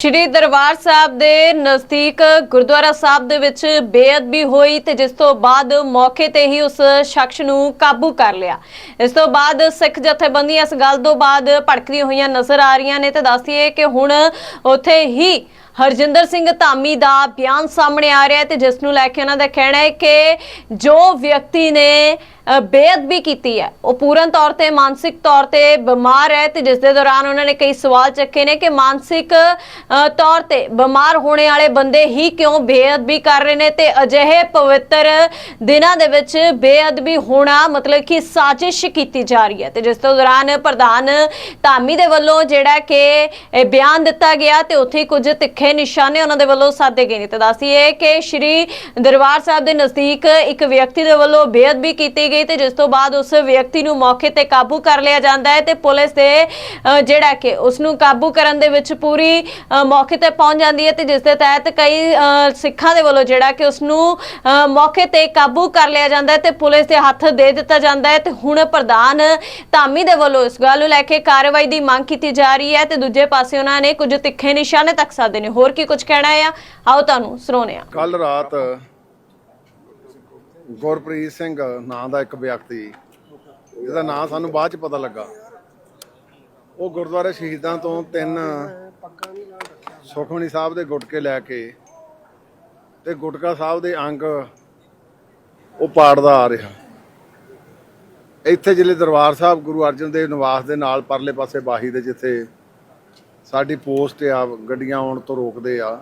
ਸ਼੍ਰੀ ਦਰਬਾਰ ਸਾਹਿਬ ਦੇ ਨਜ਼ਦੀਕ ਗੁਰਦੁਆਰਾ ਸਾਹਿਬ ਦੇ ਵਿੱਚ ਬੇਅਦਬੀ ਹੋਈ ਤੇ ਜਿਸ ਤੋਂ ਬਾਅਦ ਮੌਕੇ ਤੇ ਹੀ ਉਸ ਸ਼ਖਸ ਨੂੰ ਕਾਬੂ ਕਰ ਲਿਆ। ਇਸ ਤੋਂ ਬਾਅਦ ਸਿੱਖ ਜਥੇਬੰਦੀਆਂ ਇਸ ਗੱਲ ਤੋਂ ਬਾਅਦ ਭੜਕਦੀਆਂ ਹੋਈਆਂ ਨਜ਼ਰ ਆ ਰਹੀਆਂ ਨੇ ਤੇ ਦੱਸਦੀਏ ਕਿ ਹੁਣ ਉੱਥੇ ਹੀ ਹਰਜਿੰਦਰ ਸਿੰਘ ਧਾਮੀ ਦਾ ਬਿਆਨ ਸਾਹਮਣੇ ਆ ਰਿਹਾ ਹੈ ਤੇ ਜਿਸ ਨੂੰ ਲੈ ਕੇ ਉਹਨਾਂ ਦਾ ਕਹਿਣਾ ਹੈ ਕਿ ਜੋ ਵਿਅਕਤੀ ਨੇ ਅ, ਬੇਅਦਬੀ ਕੀਤੀ ਹੈ ਉਹ ਪੂਰਨ ਤੌਰ ਤੇ ਮਾਨਸਿਕ ਤੌਰ ਤੇ ਬਿਮਾਰ ਹੈ ਤੇ ਜਿਸ ਦੇ ਦੌਰਾਨ ਉਹਨਾਂ ਨੇ ਕਈ ਸਵਾਲ ਚੱਕੇ ਨੇ ਕਿ ਮਾਨਸਿਕ ਤੌਰ ਤੇ ਬਿਮਾਰ ਹੋਣੇ ਵਾਲੇ ਬੰਦੇ ਹੀ ਕਿਉਂ ਬੇਅਦਬੀ ਕਰ ਰਹੇ ਨੇ ਤੇ ਅਜਿਹੇ ਪਵਿੱਤਰ ਦਿਨਾਂ ਦੇ ਵਿੱਚ ਬੇਅਦਬੀ ਹੋਣਾ ਮਤਲਬ ਕਿ ਸਾਜ਼ਿਸ਼ ਕੀਤੀ ਜਾ ਰਹੀ ਹੈ ਤੇ ਜਿਸ ਤੋਂ ਦੌਰਾਨ ਪ੍ਰਧਾਨ ਧਾਮੀ ਦੇ ਵੱਲੋਂ ਜਿਹੜਾ ਕਿ ਬਿਆਨ ਦਿੱਤਾ ਗਿਆ ਤੇ ਉੱਥੇ ਕੁਝ ਤਿੱਖੇ ਨਿਸ਼ਾਨੇ ਉਹਨਾਂ ਦੇ ਵੱਲੋਂ ਸਾਧੇ ਗਏ ਨੇ। ਤੇ ਦੱਸੀਏ ਕਿ ਸ਼੍ਰੀ ਦਰਬਾਰ ਸਾਹਿਬ ਦੇ ਨਜ਼ਦੀਕ ਇੱਕ ਵਿਅਕਤੀ ਦੇ ਵੱਲੋਂ ਬੇਅਦਬੀ ਕੀਤੀ ਗਈ ਤੇ ਜਿਸ ਤੋਂ ਬਾਅਦ ਉਸ ਵਿਅਕਤੀ ਨੂੰ ਮੌਕੇ ਤੇ ਕਾਬੂ ਕਰ ਲਿਆ ਜਾਂਦਾ ਹੈ ਤੇ ਪੁਲਿਸ ਦੇ ਜਿਹੜਾ ਕਿ ਉਸ ਨੂੰ ਕਾਬੂ ਕਰਨ ਦੇ ਵਿੱਚ ਪੂਰੀ ਮੌਕੇ ਤੇ ਪਹੁੰਚ ਜਾਂਦੀ ਹੈ ਤੇ ਜਿਸ ਦੇ ਤਹਿਤ ਕਈ ਅ, ਸਿੱਖਾਂ ਦੇ ਵੱਲੋਂ ਜਿਹੜਾ ਕਿ ਉਸ ਨੂੰ ਮੌਕੇ ਤੇ ਕਾਬੂ ਕਰ ਲਿਆ ਜਾਂਦਾ ਹੈ ਤੇ ਪੁਲਿਸ ਦੇ ਹੱਥ ਦੇ ਦਿੱਤਾ ਜਾਂਦਾ ਹੈ ਤੇ ਹੁਣ ਪ੍ਰਧਾਨ ਧਾਮੀ ਦੇ ਵੱਲੋਂ ਇਸ ਗੱਲ ਨੂੰ ਲੈ ਕੇ ਕਾਰਵਾਈ ਦੀ ਮੰਗ ਕੀਤੀ ਜਾ ਰਹੀ ਹੈ ਤੇ ਦੂਜੇ ਪਾਸੇ ਉਹਨਾਂ ਨੇ ਕੁਝ ਤਿੱਖੇ ਨਿਸ਼ਾਨੇ ਤੱਕ ਸਾਦੇ ਨੇ। ਹੋਰ ਕੀ ਕੁਝ ਕਹਿਣਾ ਹੈ ਆਓ ਤੁਹਾਨੂੰ ਸੁਣਾਉਂਦੇ ਆ ਕੱਲ ਰਾਤ ਗੁਰਪ੍ਰੀਤ ਸਿੰਘ ਨਾਂ ਦਾ ਇੱਕ ਵਿਅਕਤੀ, ਜਿਹਦਾ ਨਾਂ ਸਾਨੂੰ ਬਾਅਦ ਚ ਪਤਾ ਲੱਗਾ। ਉਹ ਗੁਰਦੁਆਰੇ ਸ਼ਹੀਦਾਂ ਤੋਂ ਤਿੰਨ ਸੁਖਮਨੀ ਸਾਹਿਬ ਦੇ ਗੁਟਕੇ ਲੈ ਕੇ ਤੇ ਗੁਟਕਾ ਸਾਹਿਬ ਦੇ ਅੰਗ ਉਹ ਪਾੜਦਾ ਆ ਰਿਹਾ। ਇੱਥੇ ਜ਼ਿਲ੍ਹੇ ਦਰਬਾਰ ਸਾਹਿਬ ਗੁਰੂ ਅਰਜਨ ਦੇਵ ਨਿਵਾਸ ਦੇ ਨਾਲ ਪਰਲੇ ਪਾਸੇ ਬਾਹੀ ਦੇ ਜਿੱਥੇ ਸਾਡੀ ਪੋਸਟ ਆ, ਗੱਡੀਆਂ ਆਉਣ ਤੋਂ ਰੋਕਦੇ ਆ।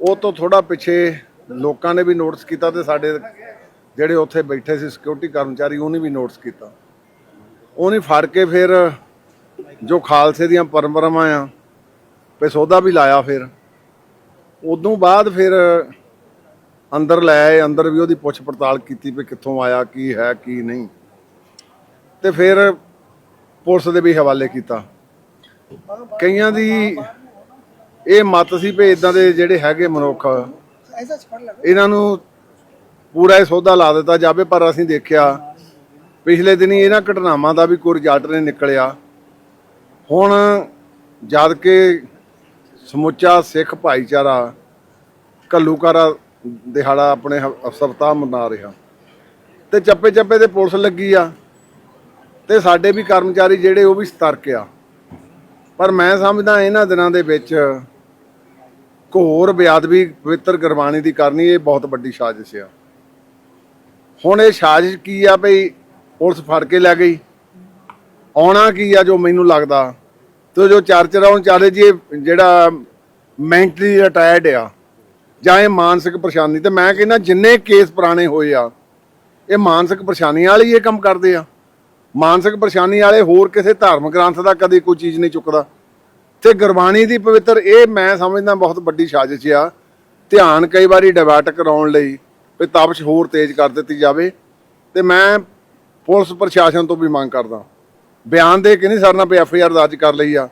ਉਹ ਤੋਂ ਥੋੜਾ ਪਿੱਛੇ ਲੋਕਾਂ ਨੇ ਵੀ ਨੋਟਿਸ ਕੀਤਾ ਤੇ ਸਾਡੇ ਜਿਹੜੇ ਉੱਥੇ ਬੈਠੇ ਸੀ ਸਿਕਿਉਰਿਟੀ ਕਰਮਚਾਰੀ, ਉਹਨੇ ਵੀ ਨੋਟਿਸ ਕੀਤਾ। ਉਹਨੇ ਫੜ ਕੇ ਫਿਰ ਜੋ ਖਾਲਸੇ ਦੀਆਂ ਪਰੰਪਰਾਵਾਂ ਆ ਤੇ ਸੌਦਾ ਵੀ ਲਾਇਆ ਫਿਰ। ਉਦੋਂ ਬਾਅਦ ਫਿਰ ਅੰਦਰ ਲੈ ਆਏ, ਅੰਦਰ ਵੀ ਉਹਦੀ ਪੁੱਛ ਪੜਤਾਲ ਕੀਤੀ ਵੀ ਕਿੱਥੋਂ ਆਇਆ, ਕੀ ਹੈ, ਕੀ ਨਹੀਂ। ਤੇ ਫਿਰ ਪੁਲਿਸ ਦੇ ਵੀ ਹਵਾਲੇ ਕੀਤਾ। ਕਈਆਂ ਦੀ ਇਹ ਮਤ ਸੀ ਵੀ ਇਦਾਂ ਦੇ ਜਿਹੜੇ ਹੈਗੇ ਮਨੁੱਖ, ਇਹਨਾਂ ਨੂੰ ਪੂਰਾ ਇਹ ਸੌਦਾ ਲਾ ਦਿੱਤਾ ਜਾਵੇ, ਪਰ ਅਸੀਂ ਦੇਖਿਆ ਪਿਛਲੇ ਦਿਨੀ ਇਹਨਾਂ ਘਟਨਾਵਾਂ ਦਾ ਵੀ ਕੋਈ ਰਿਜ਼ਲਟ ਨਹੀਂ ਨਿਕਲਿਆ। ਹੁਣ ਜਦ ਕਿ ਸਮੁੱਚਾ ਸਿੱਖ ਭਾਈਚਾਰਾ ਘੱਲੂਕਾਰਾ ਦਿਹਾੜਾ ਆਪਣੇ ਹ- ਮਨਾ ਰਿਹਾ। ਤੇ ਚੱਪੇ ਚੱਪੇ ਤੇ ਪੁਲਿਸ ਲੱਗੀ ਆ, ਤੇ ਸਾਡੇ ਵੀ ਕਰਮਚਾਰੀ ਜਿਹੜੇ ਉਹ ਵੀ ਸਤਰਕ ਆ। ਪਰ ਮੈਂ ਸਮਝਦਾ ਇਹਨਾਂ ਦਿਨਾਂ ਦੇ ਵਿੱਚ ਘੋਰ ਬਿਆਦਵੀ ਪਵਿੱਤਰ ਗੁਰਬਾਣੀ ਦੀ ਕਰਨੀ, ਇਹ ਬਹੁਤ ਵੱਡੀ ਸਾਜ਼ਿਸ਼ ਆ। ਹੁਣ ਇਹ ਸਾਜ਼ਿਸ਼ ਕੀ ਆ ਭਈ ਪੁਲਿਸ ਫੜ ਕੇ ਲੈ ਗਈ? ਆਉਣਾ ਕੀ ਆ ਜੋ ਮੈਨੂੰ ਲੱਗਦਾ? ਤੇ ਜੋ ਚਰਚ ਰਾਉਣ ਚਾਲੇ ਜੀ, ਇਹ ਜਿਹੜਾ ਮੈਂਟਲੀ ਰਿਟਾਇਰਡ ਆ, ਜਾਂ ਇਹ ਮਾਨਸਿਕ ਪਰੇਸ਼ਾਨੀ, ਤੇ ਮੈਂ ਕਹਿੰਦਾ ਜਿੰਨੇ ਕੇਸ ਪੁਰਾਣੇ ਹੋਏ ਆ, ਇਹ ਮਾਨਸਿਕ ਪਰੇਸ਼ਾਨੀਆਂ ਵਾਲੇ ਇਹ ਕੰਮ ਕਰਦੇ ਆ। ਮਾਨਸਿਕ ਪਰੇਸ਼ਾਨੀ ਵਾਲੇ ਹੋਰ ਕਿਸੇ ਧਾਰਮਿਕ ਗ੍ਰੰਥ ਦਾ ਕਦੇ ਕੋਈ ਚੀਜ਼ ਨਹੀਂ ਚੁੱਕਦਾ। ਤੇ ਗੁਰਬਾਣੀ ਦੀ ਪਵਿੱਤਰ ਇਹ ਮੈਂ ਸਮਝਦਾ ਬਹੁਤ ਵੱਡੀ ਸਾਜ਼ਿਸ਼ ਆ। ਧਿਆਨ ਕਈ ਵਾਰੀ ਡਿਵਰਟ ਕਰਾਉਣ ਲਈ ਵੀ ਤਪਸ਼ ਹੋਰ ਤੇਜ਼ ਕਰ ਦਿੱਤੀ ਜਾਵੇ। ਤੇ ਮੈਂ ਪੁਲਿਸ ਪ੍ਰਸ਼ਾਸਨ ਤੋਂ ਵੀ ਮੰਗ ਕਰਦਾ। ਬਿਆਨ ਦੇ ਕੇ ਨਹੀਂ ਸਰਨਾ ਵੀ ਐਫ ਆਈ ਆਰ ਦਰਜ ਕਰ ਲਈ ਆ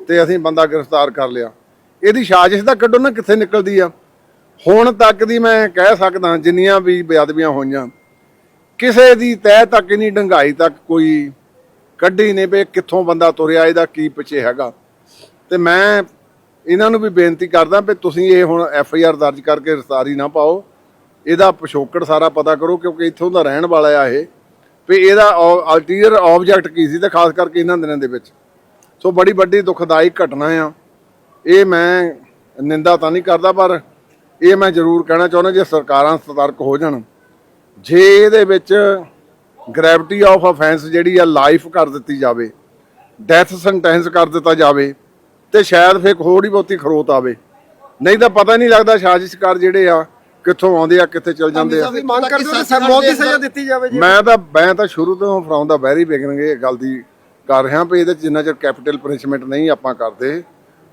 ਤੇ ਅਸੀਂ ਬੰਦਾ ਗ੍ਰਿਫਤਾਰ ਕਰ ਲਿਆ। ਇਹਦੀ ਸਾਜ਼ਿਸ਼ ਤਾਂ ਕੱਢੋ ਨਾ ਕਿੱਥੇ ਨਿਕਲਦੀ ਆ। ਹੁਣ ਤੱਕ ਦੀ ਮੈਂ ਕਹਿ ਸਕਦਾ ਜਿੰਨੀਆਂ ਵੀ ਬੇਅਦਬੀਆਂ ਹੋਈਆਂ ਕਿਸੇ ਦੀ ਤਹਿ ਤੱਕ ਨਹੀਂ, ਡੰਗਾਈ ਤੱਕ ਕੋਈ ਕੱਢੀ ਨਹੀਂ ਵੀ ਕਿੱਥੋਂ ਬੰਦਾ ਤੁਰਿਆ, ਇਹਦਾ ਕੀ ਪਿੱਛੇ ਹੈਗਾ। ਤੇ ਮੈਂ ਇਹਨਾਂ ਨੂੰ ਵੀ ਬੇਨਤੀ ਕਰਦਾ ਵੀ ਤੁਸੀਂ ਇਹ ਹੁਣ ਐਫ ਆਈ ਆਰ ਦਰਜ ਕਰਕੇ ਰਸਤਾਰੀ ਨਾ ਪਾਓ। ਇਹਦਾ ਪਿਛੋਕੜ ਸਾਰਾ ਪਤਾ ਕਰੋ, ਕਿਉਂਕਿ ਇੱਥੋਂ ਦਾ ਰਹਿਣ ਵਾਲਾ ਆ ਇਹ। ਵੀ ਇਹਦਾ ਅਲਟੀਰੀਅਰ ਆਬਜੈਕਟ ਕੀ ਸੀ ਤੇ ਖਾਸ ਕਰਕੇ ਇਹਨਾਂ ਦਿਨਾਂ ਦੇ ਵਿੱਚ। ਸੋ ਬੜੀ ਵੱਡੀ ਦੁਖਦਾਈ ਘਟਨਾ ਆ। ਇਹ ਮੈਂ ਨਿੰਦਾ ਤਾਂ ਨਹੀਂ ਕਰਦਾ, ਪਰ ਇਹ ਮੈਂ ਜ਼ਰੂਰ ਕਹਿਣਾ ਚਾਹੁੰਦਾ, ਜੇ ਸਰਕਾਰਾਂ ਸਤਰਕ ਹੋ ਜਾਣ ਜੇ ਇਹਦੇ ਵਿੱਚ ਗ੍ਰੈਵਿਟੀ ਆਫ ਅਫੈਂਸ ਜਿਹੜੀ ਆ ਲਾਈਫ ਕਰ ਦਿੱਤੀ ਜਾਵੇ ਡੈਥ ਸੈਂਟੈਂਸ ਕਰ ਦਿੱਤਾ ਜਾਵੇ ਤੇ ਸ਼ਾਇਦ ਫੇਰ ਥੋੜੀ ਬਹੁਤੀ ਖਰੋਤ ਆਵੇ। ਨਹੀਂ ਤਾਂ ਪਤਾ ਨਹੀਂ ਲੱਗਦਾ ਸਾਜ਼ਿਸ਼ਕਾਰ ਜਿਹੜੇ ਆ ਕਿੱਥੋਂ ਆਉਂਦੇ ਆ ਕਿੱਥੇ ਚਲ ਜਾਂਦੇ ਆ। ਤੁਸੀਂ ਮੰਗ ਕਰਦੇ ਹੋ ਕਿ ਮੌਤ ਦੀ ਸਜ਼ਾ ਦਿੱਤੀ ਜਾਵੇ ਜੀ। ਮੈਂ ਤਾਂ ਮੈਂ ਤਾਂ ਸ਼ੁਰੂ ਤੋਂ ਫਰੋਮ ਦਾ ਵੈਰੀ ਬਿਗਨਿੰਗ ਇਹ ਗੱਲ ਦੀ ਕਰ ਰਿਹਾ ਵੀ ਇਹਦੇ 'ਚ ਜਿੰਨਾ ਚਿਰ ਕੈਪੀਟਲ ਪਨਿਸ਼ਮੈਂਟ ਨਹੀਂ ਆਪਾਂ ਕਰਦੇ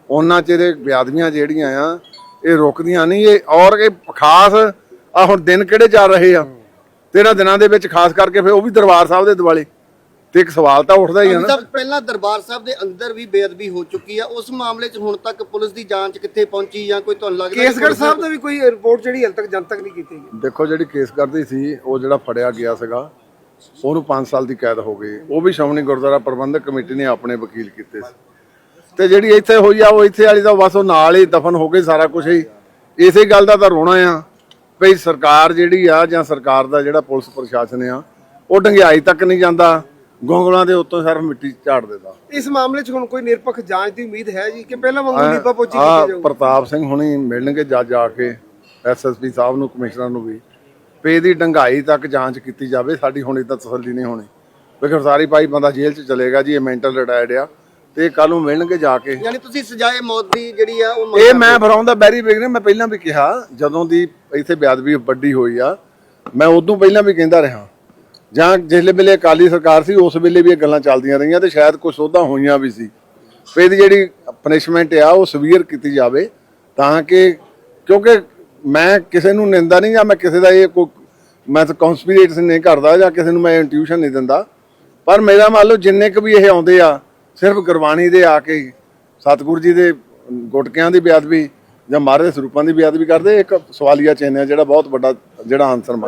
ਉਹਨਾਂ ਚਿਰ ਇਹ ਬਿਆਦਮੀਆਂ ਜਿਹੜੀਆਂ ਆ ਇਹ ਰੁਕਦੀਆਂ ਨਹੀਂ ਇਹ ਔਰ ਇਹ ਖਾਸ ਆ ਹੁਣ ਦਿਨ ਕਿਹੜੇ ਚੱਲ ਰਹੇ ਆ? ਤੇ ਇਹਨਾਂ ਦਿਨਾਂ ਦੇ ਵਿੱਚ ਖਾਸ ਕਰਕੇ ਫਿਰ ਉਹ ਵੀ ਦਰਬਾਰ ਸਾਹਿਬ ਦੇ ਦਿਵਾਲੇ ਤੇ ਇੱਕ ਸਵਾਲ ਤਾਂ ਉੱਠਦਾ ਹੀ ਆ ਨਾ। ਪਹਿਲਾਂ ਦਰਬਾਰ ਸਾਹਿਬ ਦੇ ਅੰਦਰ ਵੀ ਬੇਅਦਬੀ ਹੋ ਚੁੱਕੀ ਆ ਉਸ ਮਾਮਲੇ 'ਚ ਹੁਣ ਤੱਕ ਪੁਲਿਸ ਦੀ ਜਾਂਚ ਕਿੱਥੇ ਪਹੁੰਚੀ ਜਾਂ ਕੋਈ ਤੁਹਾਨੂੰ ਲੱਗਦਾ ਕਿ ਕੇਸਗੜ੍ਹ ਸਾਹਿਬ ਦਾ ਵੀ ਕੋਈ ਰਿਪੋਰਟ ਜਿਹੜੀ ਹਾਲ ਤੱਕ ਜਨਤਕ ਨਹੀਂ ਕੀਤੀ ਗਈ। ਦੇਖੋ ਜਿਹੜੀ ਕੇਸ ਕਰਦੀ ਸੀ ਉਹ ਜਿਹੜਾ ਫੜਿਆ ਗਿਆ ਸੀਗਾ ਉਹਨੂੰ 5 ਸਾਲ ਦੀ ਕੈਦ ਹੋ ਗਈ। ਉਹ ਵੀ ਸ਼੍ਰੋਮਣੀ ਗੁਰਦੁਆਰਾ ਪ੍ਰਬੰਧਕ ਕਮੇਟੀ ਨੇ ਆਪਣੇ ਵਕੀਲ ਕੀਤੇ ਸੀ। ਤੇ ਜਿਹੜੀ ਇੱਥੇ ਹੋਈ ਆ ਉਹ ਇੱਥੇ ਵਾਲੀ ਤਾਂ ਬਸ ਉਹ ਨਾਲ ਹੀ ਦਫਨ ਹੋ ਗਈ ਸਾਰਾ ਕੁਝ ਹੀ। ਇਸੇ ਗੱਲ ਦਾ ਤਾਂ ਰੋਣਾ ਆ। ਭਈ ਸਰਕਾਰ ਜਿਹੜੀ ਆ ਜਾਂ ਸਰਕਾਰ ਦਾ ਜਿਹੜਾ ਪੁਲਿਸ ਪ੍ਰਸ਼ਾਸਨ ਆ ਉਹ ਡੰਗਿਆਈ ਤੱਕ ਨਹੀਂ ਜਾਂਦਾ ਗੋਂਗਲਾਂ ਦੇ ਉੱਤੋਂ ਸਿਰਫ ਮਿੱਟੀ ਝਾੜ ਦਿੰਦਾ। ਇਸ ਮਾਮਲੇ 'ਚ ਹੁਣ ਕੋਈ ਨਿਰਪੱਖ ਜਾਂਚ ਦੀ ਉਮੀਦ ਹੈ ਜੀ ਕਿ ਪਹਿਲਾਂ ਵਾਂਗੂ ਪੋਚੀ ਆ ਕੀਤੀ ਜਾਊਗੀ? ਪ੍ਰਤਾਪ ਸਿੰਘ ਹੁਣੀ ਮਿਲਣਗੇ ਜੱਜ ਆ ਕੇ ਐਸਐਸਪੀ ਸਾਹਿਬ ਨੂੰ ਕਮਿਸ਼ਨਰ ਨੂੰ ਵੀ। ਪੇ ਇਹਦੀ ਡੰਗਾਈ ਤੱਕ ਜਾਂਚ ਕੀਤੀ ਜਾਵੇ ਸਾਡੀ ਹੁਣੀ ਤਾਂ ਤਸੱਲੀ ਨਹੀਂ ਹੋਣੀ। ਵੀ ਸਾਰੀ ਭਾਈ ਬੰਦਾ ਜੇਲ੍ਹ 'ਚ ਚਲੇਗਾ ਜੀ ਇਹ ਮੈਂਟਲ ਰਿਟਾਇਰਡ ਆ। ਤੇ ਕੱਲ ਨੂੰ ਮਿਲਣਗੇ ਜਾ ਕੇ। ਯਾਨੀ ਤੁਸੀਂ ਸਜ਼ਾਏ ਮੌਤ ਦੀ ਜਿਹੜੀ ਆ ਉਹ ਇਹ ਮੈਂ ਫਰਾਉਂਦਾ ਬੈਰੀ ਬਿਗ ਨੇ ਮੈਂ ਪਹਿਲਾਂ ਵੀ ਕਿਹਾ ਜਦੋਂ ਦੀ ਇੱਥੇ ਬਿਆਦਵੀ ਵੱਡੀ ਹੋਈ ਆ ਮੈਂ ਉਦੋਂ ਪਹਿਲਾਂ ਵੀ ਕਹਿੰਦਾ ਰਿਹਾ। ਜਾਂ ਜਿਸ ਵੇਲੇ ਅਕਾਲੀ ਸਰਕਾਰ ਸੀ ਉਸ ਵੇਲੇ ਵੀ ਇਹ ਗੱਲਾਂ ਚੱਲਦੀਆਂ ਰਹੀਆਂ ਤੇ ਸ਼ਾਇਦ ਕੁਝ ਉਹਦਾ ਹੋਈਆਂ ਵੀ ਸੀ। ਫਿਰ ਇਹਦੀ ਜਿਹੜੀ ਪਨਿਸ਼ਮੈਂਟ ਆ ਉਹ ਸਵੀਅਰ ਕੀਤੀ ਜਾਵੇ ਤਾਂ ਕਿ ਕਿਉਂਕਿ ਮੈਂ ਕਿਸੇ ਨੂੰ ਨਿੰਦਾ ਨਹੀਂ ਜਾਂ ਮੈਂ ਕਿਸੇ ਦਾ ਇਹ ਕੋਈ ਮੈਂ ਤਾਂ ਕਨਸਪੀਰੇਟਸ ਨਹੀਂ ਕਰਦਾ ਜਾਂ ਕਿਸੇ ਨੂੰ ਮੈਂ ਇੰਟਿਊਸ਼ਨ ਨਹੀਂ ਦਿੰਦਾ। ਪਰ ਮੇਰਾ ਮੰਨ ਲਓ ਜਿੰਨੇ ਕੁ ਵੀ ਇਹ ਆਉਂਦੇ ਆ ਸਿਰਫ ਗੁਰਬਾਣੀ ਦੇ ਆ ਕੇ ਸਤਿਗੁਰੂ ਜੀ ਦੇ ਗੁਟਕਿਆਂ ਦੀ ਬੇਅਦਬੀ ਜਾਂ ਮਹਾਰਾਜ ਦੇ ਸਰੂਪਾਂ ਦੀ ਬੇਅਦਬੀ ਕਰਦੇ, ਇੱਕ ਸਵਾਲੀਆ ਚਿੰਨ੍ਹ ਹੈ ਜਿਹੜਾ ਬਹੁਤ ਵੱਡਾ ਜਿਹੜਾ ਆਨਸਰ ਮੰਗ